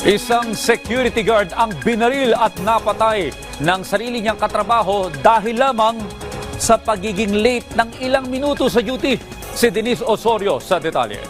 Isang security guard ang binaril at napatay ng sarili niyang katrabaho dahil lamang sa pagiging late ng ilang minuto sa duty. Si Denise Osorio sa detalye.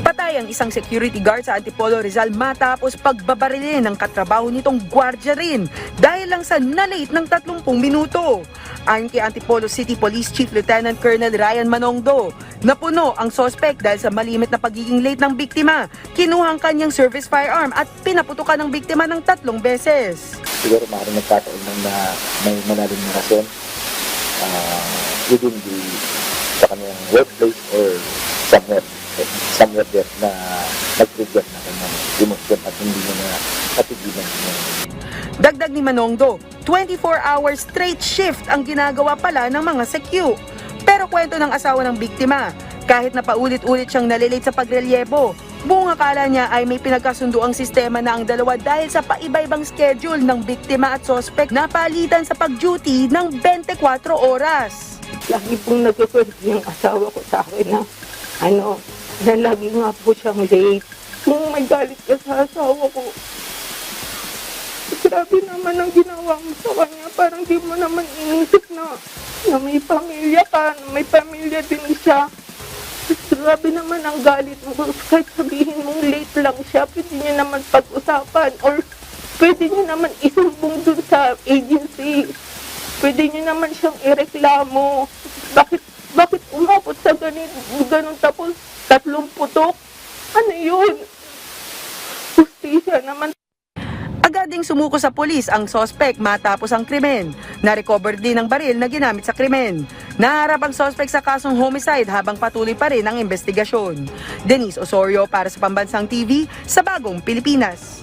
Patay ang isang security guard sa Antipolo Rizal matapos pagbabarilin ng katrabaho nitong gwardya rin dahil lang sa na-late ng 30 minuto. Ayon kay Antipolo City Police Chief Lieutenant Colonel Ryan Manongdo, napuno ang sospek dahil sa malimit na pagiging late ng biktima. Kinuha ang kanyang service firearm at pinaputukan ng biktima ng tatlong beses. siguro maaaring nagkataon lang na may malalim na rason uh, within the sa kanyang workplace or somewhere somewhere there na nag-trigger na kanyang emosyon at hindi na niya. Dagdag ni Manongdo, 24 hours straight shift ang ginagawa pala ng mga sekyu. Pero kwento ng asawa ng biktima, kahit na paulit-ulit siyang nalilate sa pagrelyebo, buong akala niya ay may pinagkasundo ang sistema na ang dalawa dahil sa paiba-ibang schedule ng biktima at sospek na palitan sa pag-duty ng 24 oras. lagi pong nagkikwento yung asawa ko sa akin na ano, na lagi nga po siyang late. Kung may galit ka sa asawa ko, grabe naman ang ginawa. Parang di mo naman inisip na, na may pamilya ka, na may pamilya din siya. Grabe naman ang galit mo. Kahit sabihin mong late lang siya, pwede niya naman pag-usapan or pwede niya naman isumbong dun sa agency pwede niyo naman siyang ireklamo. Bakit, bakit umabot sa ganun, ganun tapos tatlong putok? Ano yun? Justisya naman. Agad ding sumuko sa pulis ang sospek matapos ang krimen. Na-recover din ang baril na ginamit sa krimen. Naharap ang sospek sa kasong homicide habang patuloy pa rin ang investigasyon. Denise Osorio para sa Pambansang TV sa Bagong Pilipinas.